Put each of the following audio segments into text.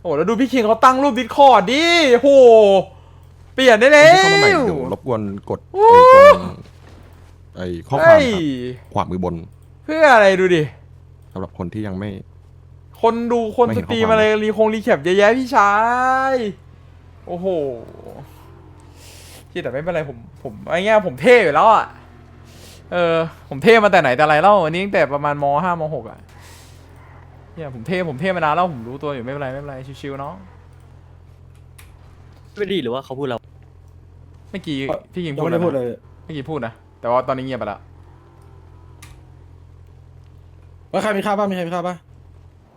โอ้แล้วดูพี่คิงเขาตั้งรูปดิสคอร์ดดิโหเปลี่ยนได้แล้ที่เข้ามาใหม่วเดี๋ยวรบกวนกดโอ้ไอ้ตรงไอ้ข้อความเฮ้ยครับขวามือบนเพื่ออะไรดูดิ สำหรับคนที่ยังไม่ คนดูคนไม่สเห็นตรีมข้อความ อะไรรีคงรีแคปเยอะแยะพี่ชาย โอ้โหที่แต่ไม่เป็นไรผมผมไอ้เงี้ยผมเท่อยู่แล้วอะ เออ ผมเท่มาแต่ไหนแต่ไรแล้วอันนี้ตั้งแต่ประมาณมห้ามหกอะ เนี่ยผมเท่ผมเท่มานานแล้วผมรู้ตัวอยู่ไม่เป็นไรไม่เป็นไรชิวๆเนาะไม่ดีหรือว่าเขาพูดเราเมื่อกี้พี่กิงยังพูดไม่ได้แล้วพูดนะเลย เมื่อกี้พูดนะแต่ว่าตอนนี้เงียบไปแล้วว่าใครมีข้าวบ้างมีใครมีข้าวบ้าง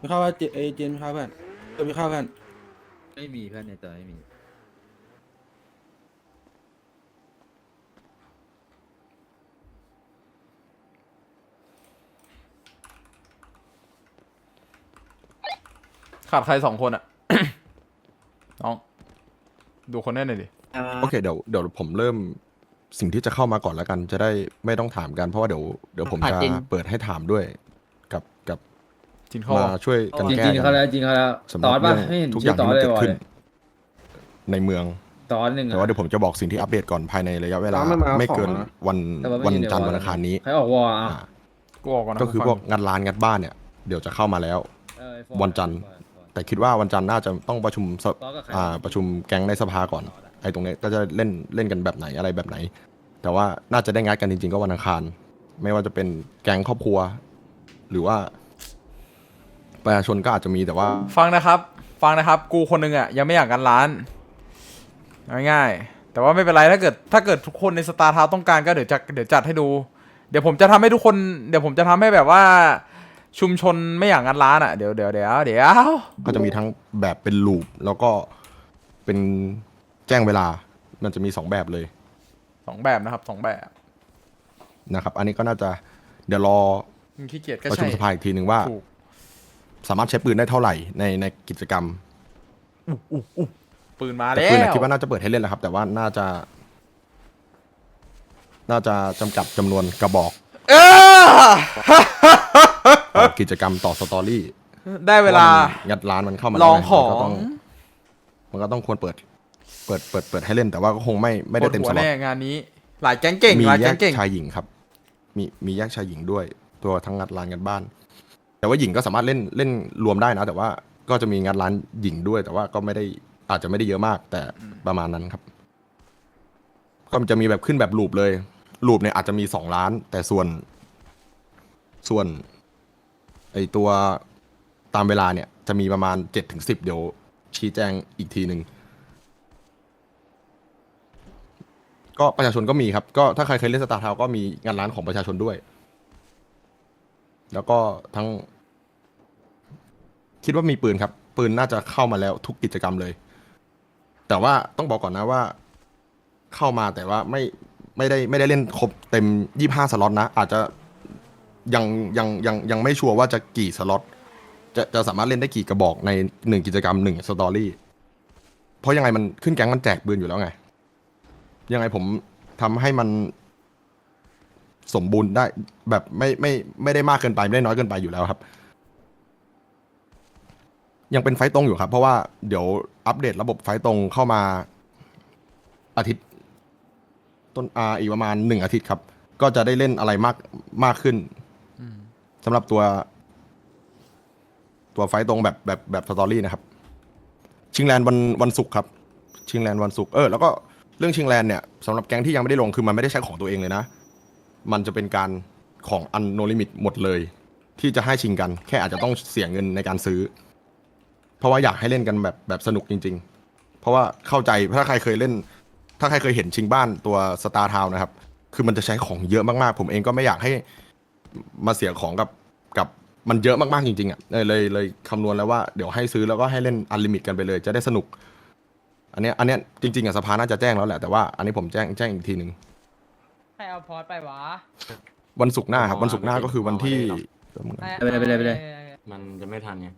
มีข้าวว่าเจเอเจนมีข้าวเพื่อนเออมีข้าวเพื่อนไม่มีเพื่อนในตัวไม่มี ขาดใครสองคนอะน้องดูคนแน่หน่อยดิ โอเคเดี๋ยวเดี๋ยวผมเริ่มสิ่งที่จะเข้ามาก่อนแล้วกัน จะได้ไม่ต้องถามกันเพราะว่าเดี๋ยวเดี๋ยวผมจะเปิดให้ถามด้วย กับกับจินเข้ามาช่วยกันจริงแก้จริงกัเขาแล้วจริงเขาแล้วสำหตรัอบนเรื่ป่ะองไม่เห็นทุกอชื่ย่าองตอนที่เลมันยเกิดวะขึ้นในเมือง ตอนหนึ่งแต่ว่าเดี๋ยวผมจะบอกสิ่งที่อัปเดตก่อนภายในระยะเวลาไม่มาไม่เกินของนะ วันแต่ว่าไม่วันอยู่ใจันทร์วันอังคารนี้ใครออกวออะอ่ากูออกก่อนนะก็คือฟังพวกงานร้านงานบ้านเนี่ย เดี๋ยวจะเข้ามาแล้ว เออไอ้ฟอร์วันจันทร์ แต่คิดว่าวันจันทร์น่าจะต้องประชุมสตอนกับใครอ่าประชุมแก๊งในสภาก่อนไอ้ตรงเนี้ยก็จะเล่นเล่นกันแบบไหนอะไรแบบไหน แต่ว่าน่าจะได้งัดกันจริงๆก็วันอังคาร ไม่ว่าจะเป็นแก๊งครอบครัว หรือว่าประชาชนก็อาจจะมีแต่ว่า ฟังนะครับ ฟังนะครับ กูคนหนึงอะยังไม่อยากกันร้านง่ายๆแต่ว่าไม่เป็นไรถ้าเกิดถ้าเกิดทุกคนในสตาร์ทาวต้องการก็เดี๋ยวจะเดี๋ยวจัดให้ดู เดี๋ยวผมจะทำให้ทุกคน เดี๋ยวผมจะทำให้แบบว่า ชุมชนไม่อยากกันร้านอะเดี๋ยวเดี๋ยวเดี๋ยวเดี๋ยว ก็จะมีทั้งแบบเป็นลูปแล้วก็เป็นแจ้งเวลา มันจะมีสองแบบเลยสองแบบนะครับสองแบบนะครับ อันนี้ก็น่าจะเดี๋ยวรอมึงขี้เกียจก็ประชุใช่มสภาอีกทีหนึ่งว่า ถูกสามารถใช้ปืนได้เท่าไหร่ในในกิจกรรมปืนมาแต่แล้ปืนนะวคิดว่าน่าจะเปิดให้เล่นแล้วครับ แต่ว่าน่าจะ น่าจะจำกัดจำนวนกระบอก เออ ต่อกิจกรรมต่อสตอรี่ได้เวลา พระมันงัดร้านมันเข้ามาลองแล้วไของมันก็ต้องมันก็ต้องควรเปิด เปิด เปิด เปิดให้เล่น แต่ว่าก็คงไม่ไม่ได้เต็มปวสหัวล็อตแน่งานนี้ หลายแก๊งเก่งมีหลายแยแก๊กงเก่งชายหญิงครับ มีมีแยกชายหญิงด้วย ตัวทั้งงัดร้านงัดบ้าน แต่ว่าหญิงก็สามารถเล่นเล่นรวมได้นะ แต่ว่าก็จะมีงัดร้านหญิงด้วย แต่ว่าก็ไม่ได้อาจจะไม่ได้เยอะมาก แต่ประมาณนั้นครับ ก็จะมีแบบขึ้นแบบลูปเลยลูปเนี่ยอาจจะมีสองล้าน แต่ส่วน ส่วน ไอตัวตามเวลาเนี่ย จะมีประมาณเจ็ดถึงสิบเดี๋ยว ชี้แจงอีกทีหนึ่งก็ประชาชนก็มีครับ ก็ถ้าใครเคยเล่นสตาร์ทาวก็มีงานร้านของประชาชนด้วย แล้วก็ทั้ง คิดว่ามีปืนครับ ปืนน่าจะเข้ามาแล้วทุกกิจกรรมเลย แต่ว่าต้องบอกก่อนนะว่า เข้ามาแต่ว่าไม่ไม่ได้ไม่ได้เล่นครบเต็มยี่ห้าสล็อตนะ อาจจะ ยังยังยังยังไม่ชัวร์ว่าจะกี่สล็อตจะจะสามารถเล่นได้กี่กระบอกในหนึ่งกิจกรรมหนึ่งสตอรี่เพราะยังไงมันขึ้นแก๊งมันแจกปืนอยู่แล้วไง ยังไงผมทำให้มันสมบูรณ์ได้แบบไม่ไม่ไม่ได้มากเกินไปไม่ได้น้อยเกินไปอยู่แล้วครับ ยังเป็นไฟตรงอยู่ครับ เพราะว่าเดี๋ยวอัปเดตระบบไฟต์ตรงเข้ามาอาทิตย์ ต้นอาอีกประมาณหนึ่งอาทิตย์ครับ ก็จะได้เล่นอะไรมากมากขึ้น สำหรับตัว ตัวไฟต์ตรงแบบแบบแบบสตอรี่นะครับ ชิงแลนด์วันวันศุกร์ครับ ชิงแลนด์วันศุกร์เออแล้วก็เรื่องชิงแลนด์เนี่ยสำหรับแก๊งที่ยังไม่ได้ลงคือมันไม่ได้ใช้ของตัวเองเลยนะ มันจะเป็นการของอันโนลิมิตหมดเลย ที่จะให้ชิงกัน แค่อาจจะต้องเสียเงินในการซื้อ เพราะว่าอยากให้เล่นกันแบบแบบสนุกจริง ๆ เพราะว่าเข้าใจถ้าใครเคยเล่น ถ้าใครเคยเห็นชิงบ้านตัวสตาร์ทาวนะครับ คือมันจะใช้ของเยอะมากๆ ผมเองก็ไม่อยากให้มาเสียของกับ มันเยอะมากๆจริงๆอะเลยเลยเลยคำนวณแล้วว่าเดี๋ยวให้ซื้อแล้วก็ให้เล่นอันลิมิตกันไปเลยจะได้สนุก อันเนี้ยอันเนี้ยจริงๆอะสภาน่าจะแจ้งแล้วแหละแต่ว่าอันนี้ผมแจ้งแจ้งอีกทีหนึ่งใครเอาพอดไปวะวันศุกร์หน้าครับวันศุกร์หน้าก็คือวันที่ไปเลยไปเลยไปเลย มันจะไม่ทันไง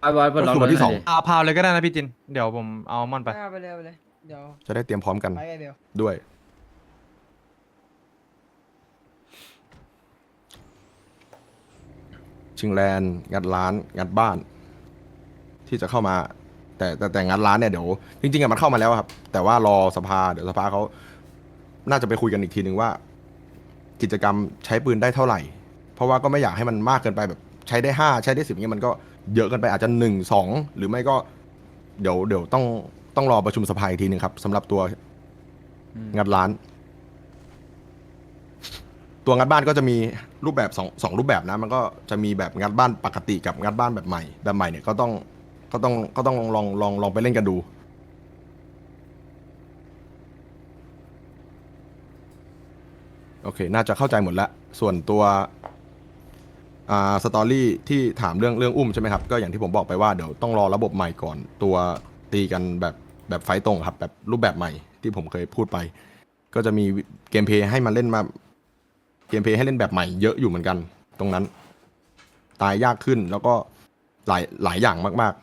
ไอ้บอลเปิดก็ล็อกคือวันที่สองเอาพาวเลยก็ได้นะพี่จิน เดี๋ยวผมเอามอนไป เอาไปเลยเอาไปเลยเดี๋ยวจะได้เตรียมพร้อมกันไปกันเดี๋ยวด้วย ชิงแลนด์งัดร้านงัดบ้าน ที่จะเข้ามา แต่แต่แต่งัดร้านเนี่ยเดี๋ยวจริงๆอะมันเข้ามาแล้วครับ แต่ว่ารอสภาเดี๋ยวสภาเขาน่าจะไปคุยกันอีกทีหนึ่งว่า กิจกรรมใช้ปืนได้เท่าไหร่ เพราะว่าก็ไม่อยากให้มันมากเกินไปแบบ ใช้ได้ห้าใช้ได้สิบเงี้ยมันก็เยอะเกินไปอาจจะหนึ่งสองหรือไม่ก็ เดี๋ยวเดี๋ยวต้องต้องรอประชุมสภาอีกทีหนึ่งครับสำหรับตัวงัดร้าน ตัวงัดบ้านก็จะมีรูปแบบสองสองรูปแบบนะ มันก็จะมีแบบงัดบ้านปกติกับงัดบ้านแบบใหม่ แบบใหม่เนี่ยก็ต้องก็ต้องก็ต้องลองลองลองไปเล่นกันดู โอเค น่าจะเข้าใจหมดแล้วส่วนตัวอ่าสตอรี่ที่ถามเรื่องเรื่องอุ้มใช่ไหมครับ ก็อย่างที่ผมบอกไปว่าเดี๋ยวต้องรอระบบใหม่ก่อน ตัวตีกันแบบแบบไฟต์ตรงครับ แบบรูปแบบใหม่ที่ผมเคยพูดไป ก็จะมีเกมเพลย์ให้มันเล่นมา เกมเพลย์ให้เล่นแบบใหม่เยอะอยู่เหมือนกัน ตรงนั้น ตายยากขึ้นแล้วก็หลายหลายอย่างมาก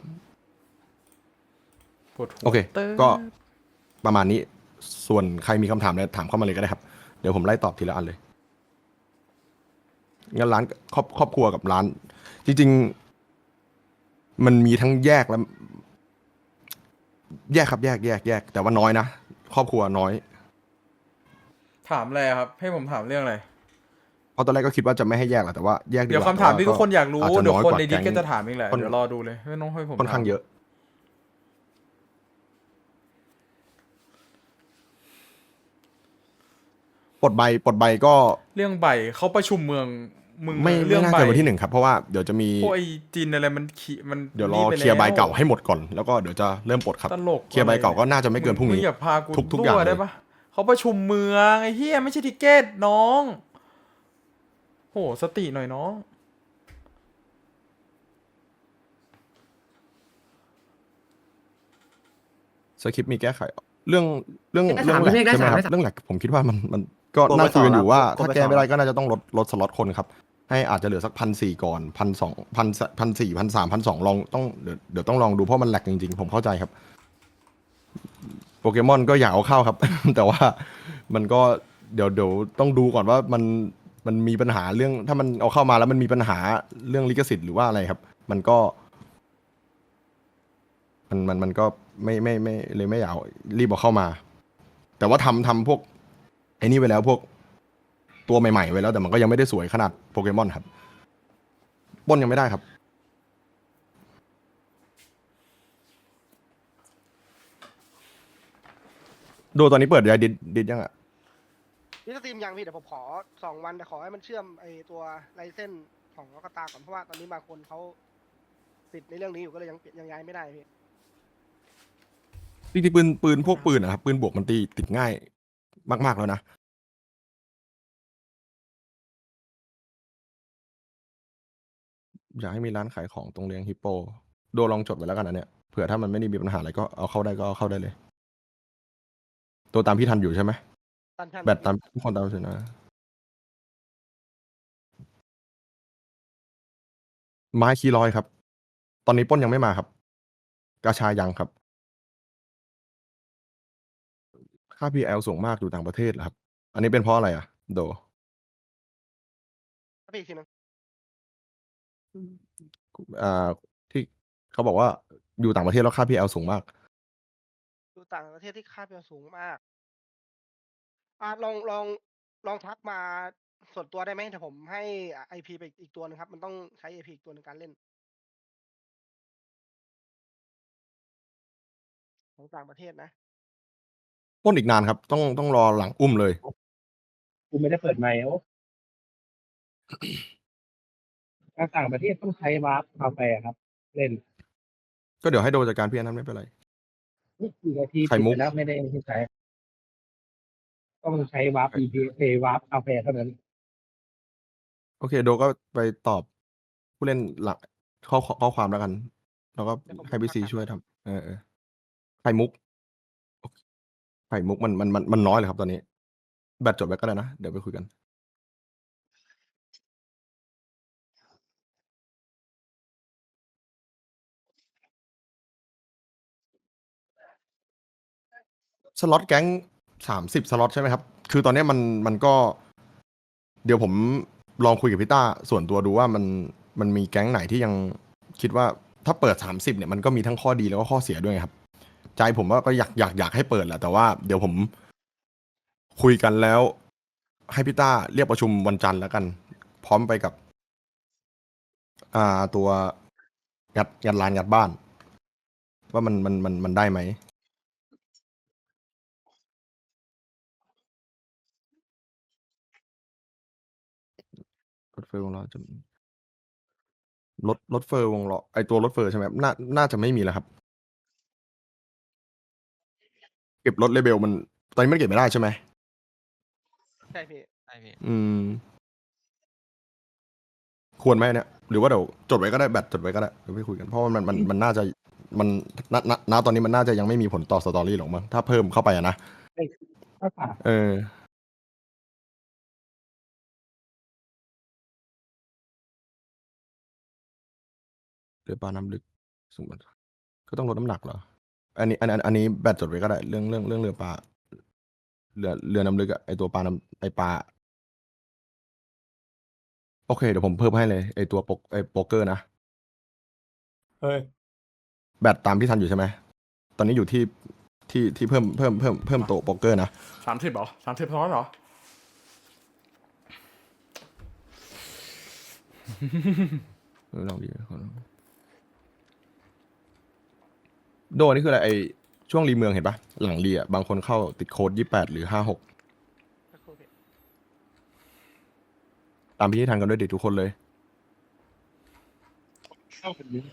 ปวดหัวๆโอเคตึ๊ดก็ประมาณนี้ส่วนใครมีคำถามอะไรถามเข้ามาเลยก็ได้ครับ เดี๋ยวผมไล่ตอบทีละอันเลยงั้นร้านครอบครอบครัวกับร้าน จริง ๆ มันมีทั้งแยกและแยกครับ แยกแยกแยกแต่ว่าน้อยนะครอบครัวน้อย ถามอะไรครับ ให้ผมถามเรื่องอะไรเพ ราะตอนแรกก็คิดว่าจะไม่ให้แยกแหละแต่ว่าแยกดีกเดี๋ยวว่าคำถามที่ทุกคนอยากรู้อาจจะเดี๋ยวน้อยคนกว่าในดิสแก๊งก็จะถามเองแหละค่อนเดี๋ยวรอดูเลยไม่ต้องให้ผมค่อนข้างถมเยอะ ปลดใบปลดใบก็เรื่องใบเขาประชุมเมืองมึงไม่เรื่ไม่องน่าใบเกินวันที่หนึ่งครับ เพราะว่าเดี๋ยวจะมีพวกไอ้จีนอะไรมันขี่มันเดี๋ยวรอนี่ไปเคลียร์ใบแวเก่าให้หมดก่อนแล้วก็เดี๋ยวจะเริ่มปลดครับตลกเคลียร์ใบเก่าก็น่าจะไม่เกินพรุ่งมึนี้อย่าพากูทุกทุกอย่างรั่วเลยได้ปะเขาประชุมเมืองไอ้เฮียไม่ใช่ทิเกตน้อง โห สติหน่อยน้องสคริปต์มีแก้ไข เรื่องเรื่องได้เรื่ถามแหลกพี่เมฆได้ใช่ไหมถามครับได้ถาม เรื่องแหลกผมคิดว่ามันมันก็กดไปน่าคุยกันอยู่ว่า สองแล้วถ้าแก้ไม่ได้กดไปสองก็น่าจะต้องลดลดสล็อตคนครับ ให้อาจจะเหลือสักพันสี่ก่อนพันสองพันพันสี่พันสามพันสองลองต้องเดี๋ยวเดี๋ยวต้องลองดูเพราะมันแหลกจริงๆ ผมเข้าใจครับ โปเกมอนก็อยากเอาเข้าครับ แต่ว่ามันก็เดี๋ยวเดี๋ยวต้องดูก่อนว่ามัน มันมีปัญหาเรื่องถ้ามันเอาเข้ามาแล้วมันมีปัญหาเรื่องลิขสิทธิ์หรือว่าอะไรครับ มันก็ มันมันมันก็ไม่ไม่ไม่เลยไม่อยากเอารีบเอาเข้ามา แต่ว่าทำทำพวกไอ้นี่ไว้แล้วพวกตัวใหม่ๆไว้แล้ว แต่มันก็ยังไม่ได้สวยขนาดโปเกมอนครับปล้นยังไม่ได้ครับ ดูตอนนี้เปิดยายดิดดิดยังอะ นี่สตรีมยังพี่เดี๋ยวผมขอสองวันแต่ขอให้มันเชื่อมไอตัวไลเส้นของล็อกตาก่อนเพราะว่าตอนนี้บางคนเขาติดในเรื่องนี้อยู่ก็เลยยังยังย้ายไม่ได้พี่จริงๆปืนปืนพวกปืนนะครับปืนบวกมันตีติดง่ายมาก ๆแล้วนะอยากให้มีร้านขายของตรงเลี้ยงฮิปโป โดลองจดไว้แล้วกันนะเนี่ยเผื่อถ้ามันไม่ได้มีปัญหาอะไรก็เอาเข้าได้ก็เอาเข้าได้เลย ตัวตามพี่ทันอยู่ใช่ไหม ตันท่านแบตตามทุกคนตามสินะไม้คีร้อยครับ ตอนนี้ปล้นยังไม่มาครับ กาชายังครับ ค่า PL สูงมากอยู่ต่างประเทศเหรอครับ อันนี้เป็นเพราะอะไรอะ โดพี่อีกทีนึงอ่า ที่เขาบอกว่าอยู่ต่างประเทศแล้วค่า PL สูงมาก ดูต่างประเทศที่ค่าเพียสูงมาก อ่าลองลองลองทักมาส่วนตัวได้ไหมเดี๋ยวผมให้ไอพีไปอีกตัวหนึงครับ มันต้องใช้ไอพีอีกตัวในงการเล่น ของต่างประเทศนะ ปล้นอีกนานครับ ต้องต้องรอหลังอุ้มเลย กูไม่ได้เปิดไมค์โอ้ถ้าต่างประเทศต้องใช้วาร์ปกาแฟครับ เล่นก็เดี๋ยวให้โดจัดการพี่อันนั้นไม่เป็นไรกี่นาทีไข่มุกปิดไปแล้วไม่ได้ไม่ใช้ ต้องใช้วาร์ป EP เอวาร์ปกาแฟเท่านั้น โอเค โดก็ไปตอบผู้เล่นหลักข้อข้อความแล้วกัน แล้วก็เดี๋ยวผมให้พี่ซีทักหาช่วยทำเออเออไข่มุกไข่มุกมันมันมันมันน้อยเลยครับตอนนี้ แบตจดไว้ก็ได้นะ เดี๋ยวไปคุยกัน สล็อตแก๊ง สามสิบสล็อตใช่ไหมครับ คือตอนเนี้ยมันมันก็ เดี๋ยวผมลองคุยกับพี่ต้าส่วนตัวดูว่ามันมันมีแก๊งไหนที่ยังคิดว่าถ้าเปิดสามสิบเนี่ยมันก็มีทั้งข้อดีแล้วก็ข้อเสียด้วยไงครับ ใจผมว่าก็อยากอยากอยากให้เปิดแหละแต่ว่าเดี๋ยวผมคุยกันแล้ว ให้พี่ต้าเรียกประชุมวันจันทร์แล้วกัน พร้อมไปกับ อ่าตัวงัดงัดลานงัดบ้าน ว่ามันมันมันมันได้ไหม รถเฟอร์วงล้อจะรถรถเฟอร์วงล้อไอตัวรถเฟอร์ใช่ไหมครับน่าน่าจะไม่มีแล้วครับ เก็บรถเลเบลมันตอนนี้มันเก็บไม่ได้ใช่ไหมใช่พี่อืม ควรไหมเนี่ยหรือว่าเดี๋ยวจดไว้ก็ได้แบตจดไว้ก็ได้เดี๋ยวไปคุยกันเพราะว่ามันมันมันน่าจะมันณณณตอนนี้มันน่าจะยังไม่มีผลต่อสตอรี่หรอกมั้งถ้าเพิ่มเข้าไปอะนะถ้าผ่านเออ รือปลาน้ำลึกสมมติก็ต้องลดน้ำหนักเหรอ อันนี้อันอันอันนี้แบตจดไว้ก็ได้เรื่องเรื่องเรื่องเรือปลาเรือเรือน้ำลึกอะไอตัวปลาน้ำไอปลาโอเคเดี๋ยวผมเพิ่มให้เลยไอตัวโปกไอโป๊กเกอร์นะเฮ้ยแบตตามที่ทันอยู่ใช่ไหมตอนนี้อยู่ที่ที่ที่เพิ่มเพิ่มเพิ่มเพิ่มโต๊ะโป๊กเกอร์นะสามสิบเหรอสามสิบซ้อนเหรอ เออลองดีขอลอง โดนี่คืออะไรไอช่วงรีเมืองเห็นปะหลังรีอะบางคนเข้าติดโค้ดยี่แปดหรือห้าหกสักครู่พี่ตามพี่ที่ทันกันด้วยเด็กทุกคนเลย เข้ากันเยอะ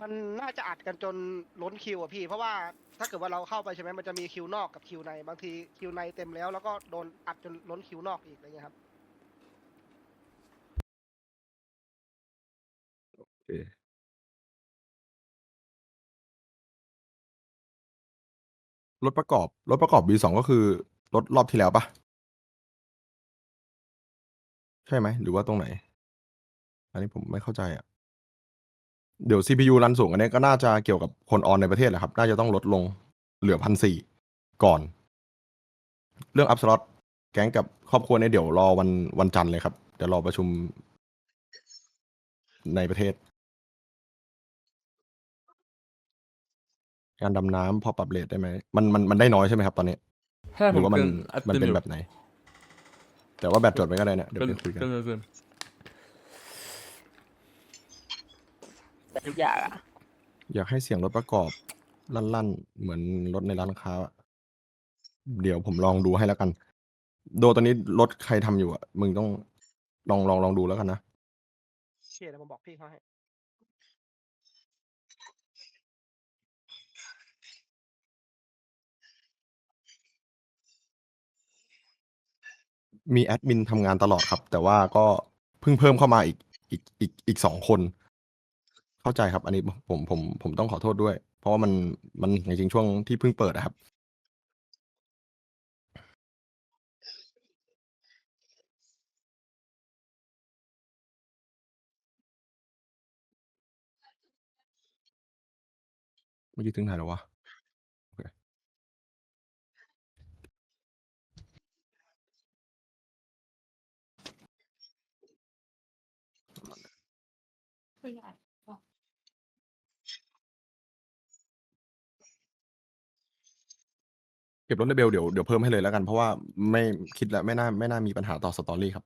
มันน่าจะอัดกันจนล้นคิวอะพี่ เพราะว่าถ้าเกิดว่าเราเข้าไปใช่ไหมมันจะมีคิวนอกกับคิวในบางทีคิวในเต็มแล้ว แล้วก็โดนอัดจนล้นคิวนอกอีกอะไรเงี้ยครับ รถประกอบ รถประกอบ B2 ก็คือรถรอบที่แล้วปะใช่ไหม หรือว่าตรงไหน อันนี้ผมไม่เข้าใจอะ เดี๋ยว CPU รันสูงอันนี้ก็น่าจะเกี่ยวกับคนออนในประเทศแหละครับ น่าจะต้องลดลงเหลือพันสี่ก่อน เรื่องอัพสล็อตแก๊งกับครอบครัวเนี่ยเดี๋ยวรอวันวันจันทร์เลยครับ เดี๋ยวรอประชุมในประเทศ การดำน้ำพอปรับเลทได้ไหมมันมันมันได้น้อยใช่ไหมครับตอนนี้ใช่หผรืมอว่ามันเกิอัดมันเป็นอยู่แบบไหน แต่ว่าแบตจดไว้ก็ได้เนี่ยเดี๋ยวเกินไปคุยกันเกินเกินเกินทุกอย่างอะอยากให้เสียงรถประกอบ ลั่นๆ เหมือนรถในร้านค้าอะเดี๋ยวผมลองดูให้แล้วกัน โดตอนนี้รถใครทำอยู่อะ มึงต้องลองลองลองดูแล้วกันนะ เชี่ยเดี๋ยวผมบอกพี่เขาให้ มีแอดมินทำงานตลอดครับ แต่ว่าก็เพิ่งเพิ่มเข้ามาอีกอีกอีกอีกสองคน เข้าใจครับ อันนี้ผมผมผมต้องขอโทษด้วย เพราะว่ามันมันจริงๆช่วงที่เพิ่งเปิดอะครับ เมื่อกี้ถึงไหนแล้ววะ ก็บรถในเบลเดี๋ยวเดี๋ยวเพิ่มให้เลยแล้วกัน เพราะว่าไม่คิดแล้วไม่น่าไม่น่ามีปัญหาต่อสตอรี่ครับ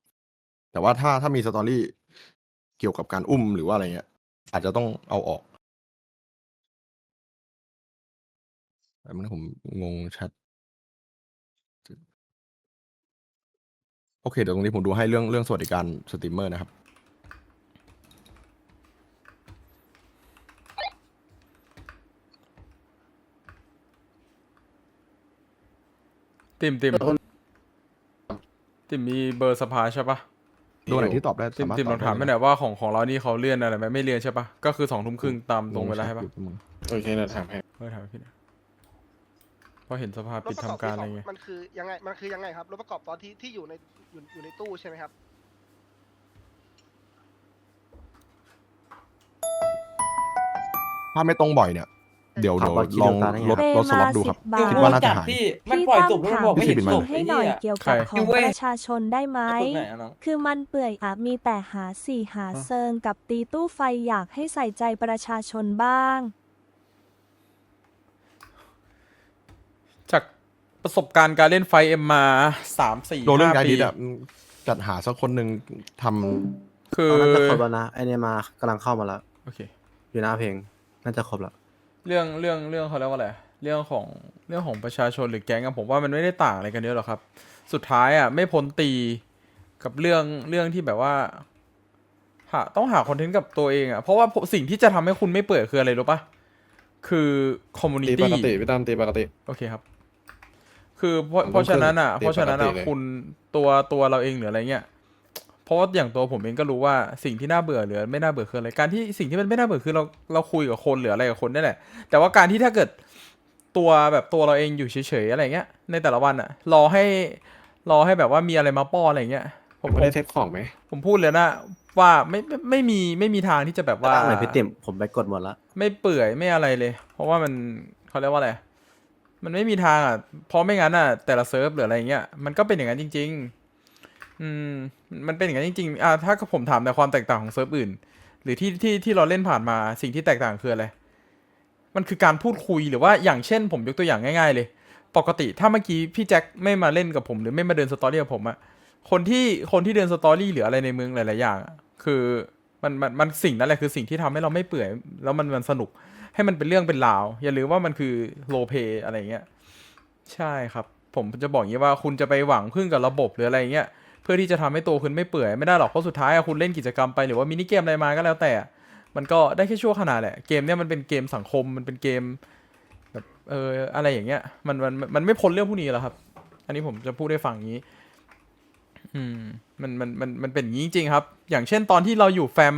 แต่ว่าถ้าถ้ามีสตอรี่เกี่ยวกับการอุ้มหรือว่าอะไรเงี้ย อาจจะต้องเอาออกแต่มันผมงงแชทโอเค เดี๋ยวตรงนี้ผมดูให้เรื่องเรื่องสวัสดิการสตรีมเมอร์นะครับ ติมติมติมมีเบอร์สภาใช่ปะดูไหนที่ตอบได้ติมสารถติมตลบองถามด้ไม่เลยหน่อยว่าของของเรานี่เขาเลื่อนอะไรไหมไม่เลื่อนใช่ปะก็คือสองทุ่มครึ่งตามตรงเวลาใช่ปะโอเคเราถามให้เออถามพี่หนะเพราะเห็นสภาพรถปิดประกอบทำการที่อะไรสองเงี้ยมันคือยังไงมันคือยังไงครับรถประกอบตอนที่ที่อยู่ในอยู่อยู่ในตู้ใช่ไหมครับถ้าไม่ตรงบ่อยเนี่ย เดี๋ยวถามเดี๋ยวว่าคิดลองเดียวกันได้ไงลดลดสล็อตดูครับเปย์มาคิดว่าน่าจะหาย พี่มันปล่อยสุกแล้วมันบอกไม่เห็นพี่สุกให้หน่อยเกี่ยวกับของประชาชนได้ไหมตรงไหนอะน้องคือมันเปื่อยอาจมีแต่หาสี่หาเซิงกับตีตู้ไฟอยากให้ใส่ใจประชาชนบ้าง จากประสบการณ์การเล่นไฟเอ็มมาสามสี่โดนเรื่องห้าการปีดีอะจัดหาสักคนหนึ่งทำคือน่าจะครบแล้วนะไอเนี่ยมากำลังเข้ามาแล้วโอเค อยู่หน้าเพลงน่าจะครบแล้ว เรื่องเรื่องเรื่องเขาเรียกว่าอะไรเรื่องของเรื่องของประชาชนหรือแก๊งอะผมว่ามันไม่ได้ต่างอะไรกันเยอะหรอกครับ สุดท้ายอะไม่พ้นตีกับเรื่องเรื่องที่แบบว่าหาต้องหาคอนเทนต์กับตัวเองอะเพราะว่าสิ่งที่จะทำให้คุณไม่เปื่อยคืออะไรรู้ปะคือคอมมูนิตีปตี้กติพี่ตั้มตีปกติโอเคครับ คือเพราะผมเพราะฉะนั้นอะตีเพราะฉะนั้นปกอะติเลยคุณตัวตัวเราเองหรืออะไรเงี้ย เพราะว่าอย่างตัวผมเองก็รู้ว่าสิ่งที่น่าเบื่อหรือไม่น่าเบื่อคืออะไรการที่สิ่งที่มันไม่น่าเบื่อคือเราเราคุยกับคนหรืออะไรกับคนนี่แหละแต่ว่าการที่ถ้าเกิดตัวแบบตัวเราเองอยู่เฉยๆอะไรเงี้ย ในแต่ละวันอะรอให้รอให้แบบว่ามีอะไรมาป้อนอะไรเงี้ย ผมไม่ผมได้เทคของไหมผมพูดเลยนะว่าไม่ไม่ไม่มีไม่มีทางที่จะแบบว่าตั้งเลยพี่ติ่มผมไปกดหมดละไม่เปื่อยไม่อะไรเลย เพราะว่ามันเขาเรียกว่าอะไรมันไม่มีทางอะเพราะไม่งั้นอะแต่ละเซิร์ฟหรืออะไรเงี้ยมันก็เป็นอย่างนั้นจริง ๆ อืมมันเป็นอย่างนั้นจริงๆอ่าถ้าผมถามแต่ความแตกต่างของเซิร์ฟอื่น หรือที่ที่ที่เราเล่นผ่านมาสิ่งที่แตกต่างคืออะไร มันคือการพูดคุยหรือว่าอย่างเช่น ผมยกตัวอย่างง่าย ๆ เลย ปกติถ้าเมื่อกี้พี่แจ็คไม่มาเล่นกับผมหรือไม่มาเดินสตอรี่กับผมอะคนที่คนที่เดินสตอรี่หรืออะไรในเมืองหลายๆอย่างอะคือมันมันมันสิ่งนั้นแหละคือสิ่งที่ทำให้เราไม่เปื่อยแล้วมันมันสนุก ให้มันเป็นเรื่องเป็นราว อย่าลืมว่ามันคือโลเ y อะไรเงี้ย ใช่ครับ ผมจะบอกอย่างนี้ว่าคุณจะไปหวังพึ่งกับระบบหรืออะไรเงี้ย พื่อที่จะทำให้ตัวคุณไม่เปื่อยไม่ได้หรอกเพราะสุดท้ายอะคุณเล่นกิจกรรมไปหรือว่ามินิเกมอะไรมาก็แล้วแต่ มันก็ได้แค่ชั่วขณะแหละเกมเนี้ยมันเป็นเกมสังคมมันเป็นเกมแบบเอออะไรอย่างเงี้ยมันมันมันไม่พ้นเรื่องพวกนี้แล้วครับ อันนี้ผมจะพูดได้ฟังอย่างนี้ อืมมันมันมันมันเป็นอย่างนี้จริงครับ อย่างเช่นตอนที่เราอยู่แฟม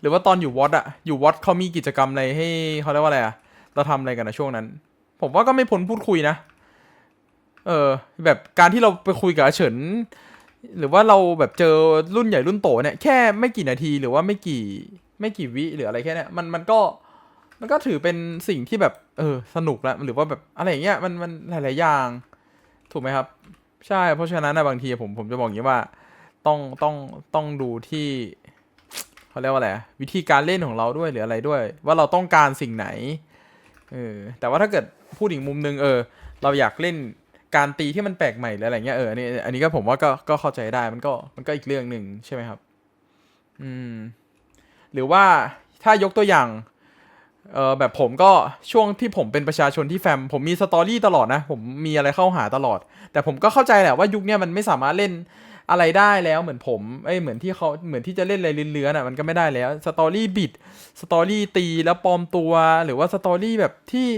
หรือว่าตอนอยู่วอตอะอยู่วอตเขามีกิจกรรมอะไรให้เขาเรียกว่าอะไรอะเราทำอะไรกันนะช่วงนั้น ผมว่าก็ไม่พ้นพูดคุยนะ เออ แบบการที่เราไปคุยกับเฉิน หรือว่าเราแบบเจอรุ่นใหญ่รุ่นโตเนี่ยแค่ไม่กี่นาทีหรือว่าไม่กี่ไม่กี่วิหรืออะไรแค่เนี้ยมันมันก็มันก็ถือเป็นสิ่งที่แบบ เออ สนุกแล้วหรือว่าแบบอะไรอย่างเงี้ยมันมันหลาย ๆ อย่าง ถูกไหมครับ ใช่เพราะฉะนั้นนะบางทีผมผมจะบอกอย่างนี้ว่า ต้องต้องต้องดูที่เขาเรียกว่าอะไรวิธีการเล่นของเราด้วยหรืออะไรด้วย ว่าเราต้องการสิ่งไหนเออแต่ว่าถ้าเกิดพูดอีกมุมนึงเออ เราอยากเล่น การตีที่มันแปลกใหม่หรืออะไรเงี้ยเอออันนี้อันนี้ก็ผมว่าก็ก็เข้าใจได้มันก็มันก็อีกเรื่องหนึ่งใช่ไหมครับ อืม หรือว่าถ้ายกตัวอย่างเออแบบผมก็ช่วงที่ผมเป็นประชาชนที่แฟม ผมมีสตอรี่ตลอดนะ ผมมีอะไรเข้าหาตลอด แต่ผมก็เข้าใจแหละว่ายุคนี้มันไม่สามารถเล่นอะไรได้แล้วเหมือนผมเอ้ยเหมือนที่เขาเหมือนที่จะเล่นอะไรเลื้อนๆอะมันก็ไม่ได้แล้วสตอรี่บิดสตอรี่ตีแล้วปลอมตัว หรือว่าสตอรี่แบบที่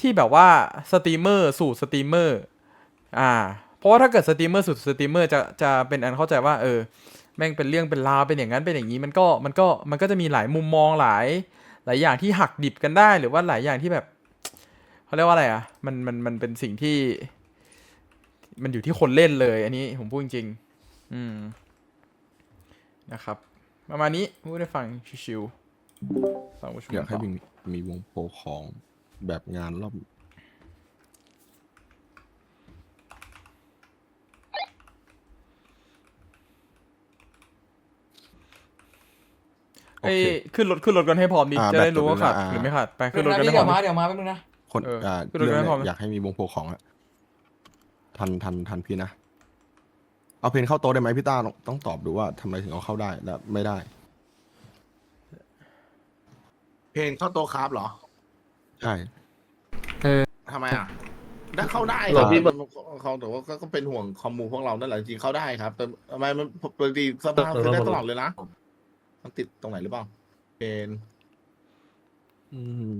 ที่แบบว่าสตรีมเมอร์สู่สตรีมเมอร์ อ่า เพราะว่าถ้าเกิดสตรีมเมอร์สู่สตรีมเมอร์จะจะเป็นอันเข้าใจว่าเออแม่งเป็นเรื่องเป็นราวเป็นอย่างนั้นเป็นอย่างนี้มันก็มันก็มันก็จะมีหลายมุมมองหลาย หลายอย่างที่หักดิบกันได้ หรือว่าหลายอย่างที่แบบเขาเรียกว่าอะไรอะมันมันมันเป็นสิ่งที่ มันอยู่ที่คนเล่นเลย อันนี้ผมพูดจริงๆอืมนะครับ ประมาณนี้พูดได้ฟังชิวๆฟังผู้ชมอยากให้ต่มีมีวงโปรของแบบงานรอบ โอเอ้ยเค ขึ้นรถขึ้นรถกันให้พร้อมดิอ่าจะได้แบบรู้ว่าขาดอ่าหรือไม่ขาดไปขึ้ขึ้นนรรถถกันพี่ให้พร้เดี๋อยวมมาดิ เดี๋ยวมาแป๊บนึงนะ คนเอออ่าคือเราเรื่องไม่พอไหมเนี่ยอยากให้มีวงโปรของอะทันทันทันพี่นะ เอาเพนเข้าโต๊ะได้ไหมพี่ต้าต้องต้องตอบดูว่าทำไมถึงเอาเข้าได้และไม่ได้ เพลงเข้าโตะครับเหรอใช่ ทำไมอะได้เข้าได้หรอพี่ครับเขาแต่ว่าก็ก็เป็นห่วงคอมมูพวกเรานั่นแหละจริงๆเข้าได้ครับ แต่ทำไมมันปกติสภาพขึ้นได้ตลอดเลยนะ มันติดตรงไหนหรือเปล่า เป็นอืม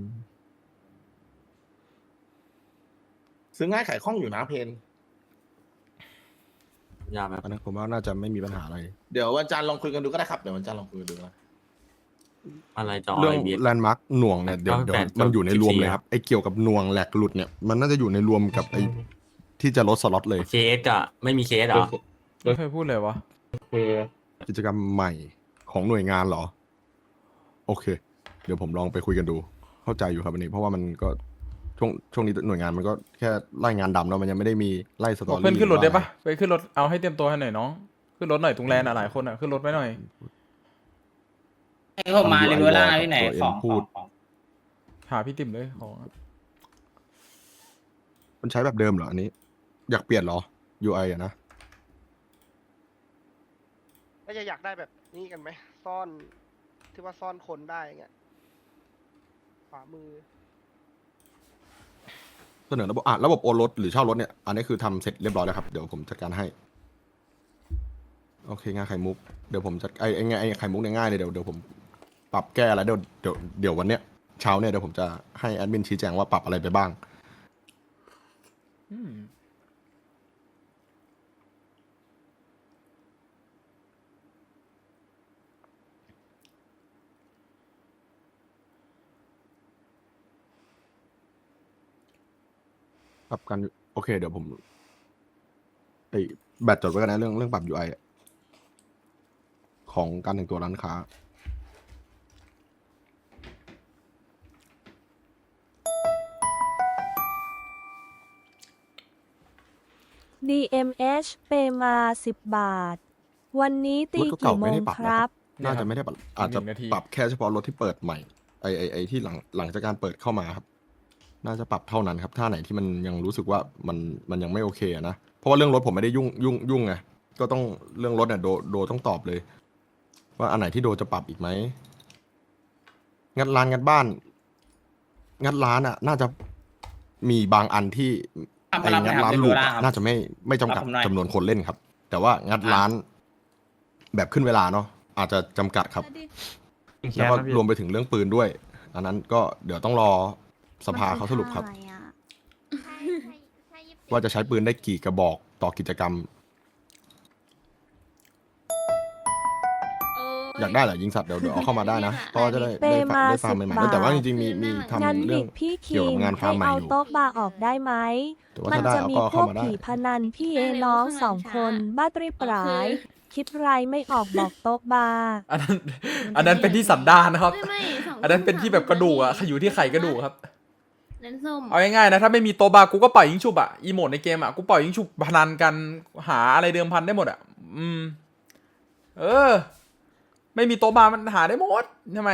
ซื้อง่ายขายคล่องอยู่นะเพน ยากไหมอันนั้นผมว่าน่าจะไม่มีปัญหาอะไร เดี๋ยววันจันทร์ลองคุยกันดูก็ได้ครับ เดี๋ยววันจันทร์ลองคุยกันดูนะ อะไรจอเรื่องไอเบีย แลนด์มาร์กหน่วงเนี่ยเดี๋ยวเอาเดี๋ยวแต่มันอยู่ในรวม14เลยครับไอ้เกี่ยวกับหน่วงแหลกหลุดเนี่ยมันน่าจะอยู่ในรวมกับไอ้ที่จะลดสล็อตเลย เคสอะไม่มีเคสเหรอ ไม่เคยพูดเลยวะ กิจกรรมใหม่ ของหน่วยงานเหรอ โอเค เดี๋ยวผมลองไปคุยกันดูเพราะเข้าใจอยู่ครับอันนี้ เพราะว่ามันก็ช่วงช่วงนี้หน่วยงานมันก็แค่ไล่งานดำเนาะมันยังไม่ได้มีไล่สตบออกรี่เพื่อนขึ้นรถได้ปะไปขึ้นรถเอาให้เตรียมตัวให้หน่อยน้อง ขึ้นรถหน่อยตรงแลนด์อะหลายคนอะขึ้นรถไว้หน่อย ให้ผมมาเลยเวลาที่ไหนของพูดหาพี่ติ่มเลยของมันใช้แบบเดิมเหรออันนี้ อยากเปลี่ยนเหรอ UI อะนะ ก็จะอยากได้แบบ นี้กันไหมซ่อนที่ว่าซ่อนคนได้เงี้ยขวามือ เสนอระบบอะระบบโอนรถหรือเช่ารถเนี่ย อันนี้คือทำเสร็จเรียบร้อยแล้วครับ เดี๋ยวผมจัดการให้ โอเคง่ายไข่มุก เดี๋ยวผมจัดไอ้ไอ้ไงไอ้ไข่มุกเนี่ยง่ายเลยเดี๋ยวเดี๋ยวผมปรับแก้อะไรเดี๋ยวเดี๋ยวเดี๋ยววันเนี้ยเช้าเนี่ยเดี๋ยวผมจะให้แอดมินชี้แจงว่าปรับอะไรไปบ้าง อืม ปรับกัน โอเค เดี๋ยวผมไอ้แบตจดไว้กันนะเรื่องเรื่องปรับ UI อะของการแต่งตัวร้านค้า DMH เปมา 10 บาท วันนี้ตีรถเก่ากี่ๆโมไม่งได้ปรับคนะรับ น่าจะไม่ได้ปรับอาจจะหนึ่งนาที ปรับแค่เฉพาะรถที่เปิดใหม่ไอไอไอที่หลังหลังจากการเปิดเข้ามาครับ น่าจะปรับเท่านั้นครับถ้าไหนที่มันยังรู้สึกว่ามันมันยังไม่โอเคอะนะเพราะว่าเรื่องรถผมไม่ได้ยุ่งยุ่งยุ่งไงก็ต้องเรื่องรถเนี่ยโดโดต้องตอบเลย ว่าอันไหนที่โดจะปรับอีกไหมงัดร้านงัดบ้าน งัดร้านอะ น่าจะมีบางอันที่ครับไอ้มารับงัดนะครับร้านเดี๋ยวลูกเวลาอะครับน่าจะไม่ไม่จำกัดรับผมหน่อยจำนวนคนเล่นครับ แต่ว่างัดร้าน แบบขึ้นเวลาเนาะอาจจะจำกัดครับแคแล้วสก็นะพี่รวมไปถึงเรื่องปืนด้วย อันนั้นก็เดี๋ยวต้องรอ สภาเขาสรุปครับว่าจะใช้ปืนได้กี่กระบอกต่อกิจกรรมอยากได้เหรอยิงสัตว์เดี๋ยวเดี๋ยวเอาเข้ามาได้นะเพราะว่าจะได้เปได้มาได้ฟาร์มใหม่สิบๆบาทแต่ว่าจริงๆมีมีทำงั้นเรื่บิอง ดพี่เกี่คิยวงกับงานฟาร์ให้มใหม่เอาอยู่ โต๊ะบาร์ออกได้ไหม แต่ว่ามันถ้าได้จะเอามีก็พเข้าวกมาได้ ผีพนันพี่เอน้องสองคนบ้าตรีปราย คิดไรไม่ออกบอกโต๊ะบาร์อันนั้น อันนั้นเป็นที่สันดานนะครับ ไม่ไม่สงอันนั้นเป็นที่แบบกระดูกอะอยู่ที่ไข่กระดูกครับ เลนส้มเอาง่ายๆนะ ถ้าไม่มีโตบากูก็ปล่อยยิงฉุบอะอีโมดในเกมอะกูปล่อยยิงฉุบพนันกันหาอะไรเดิมพันได้หมดอะอืม เออ ไม่มีโตบามันหาได้หมดทำไม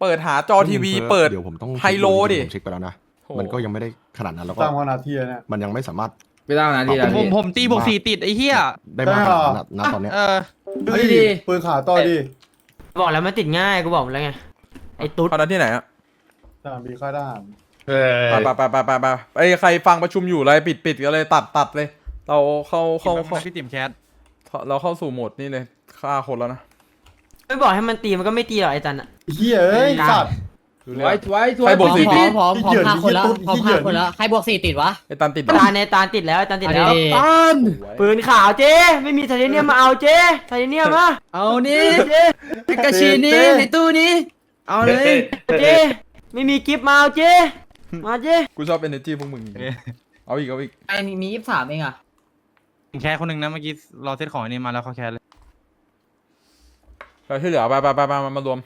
เปิดหาจอทีวี เปิดเดี๋ยวผมต้องไฮโลดิ ผมเช็คไปแล้วนะโหมันก็ยังไม่ได้ขนาดนั้นแล้วก็สร้างวันอาทิตย์เนี่ย มันยังไม่สามารถ ไม่ต้องนะทีละผมผมตีบวกสี่ติดไอ้เหี้ยได้มากขนาดนั้นนะตอนเนี้ย เออเอาดี ปืนขาต่อดี บอกแล้วมันติดง่ายกูบอกแล้วไงไอ้ตุ๊ดพนันที่ไหนอะ สนามบินค่ายทหารไปไปไปไปไปไปไอ้ยใครฟังประชุมอยู่อะไรปิดปิดกันเลยตัดตัดเลย เราเข้าเข้าเข้าพี่ติ่มแคสเราเข้าสู่โหมดนี่เลยฆ่าคนแล้วนะไม่บอกให้มันตีมันก็ไม่ตีหรอกไอ้จันอะเฮียเอ้ยสัตว์ดูๆเรื่ไว้องไว้ไว้ใครบวกสี่ติดพร้อมพร้อมขี้เกียจพาคนละขี้พร้อมเกีพายจคนละใครบวกสี่ติดวะไอ้ตันติดตาในตาติดแล้วไอ้จันติดแล้วตันปืนขาวเจ๊ไม่มีไทเทเนียมมาเอาเจ๊ไทเทเนียมมาเอานี่เจ๊กระชีนี้ในตู้นี้ เอาเลย เจ๊ ไม่มีกิฟต์มาเอาเจ๊มาเจ๊กูชอบเอเนจีพวกมึงจริงๆเอาอีกเอาอีกไอ้มีมียี่สิบสามเองอะแคสคนหนึ่งนะเมื่อกี้รอเซตของไอ้นี่มาแล้วเขาแคสเลย แล้วที่เหลือไปไปไปไปมามารวม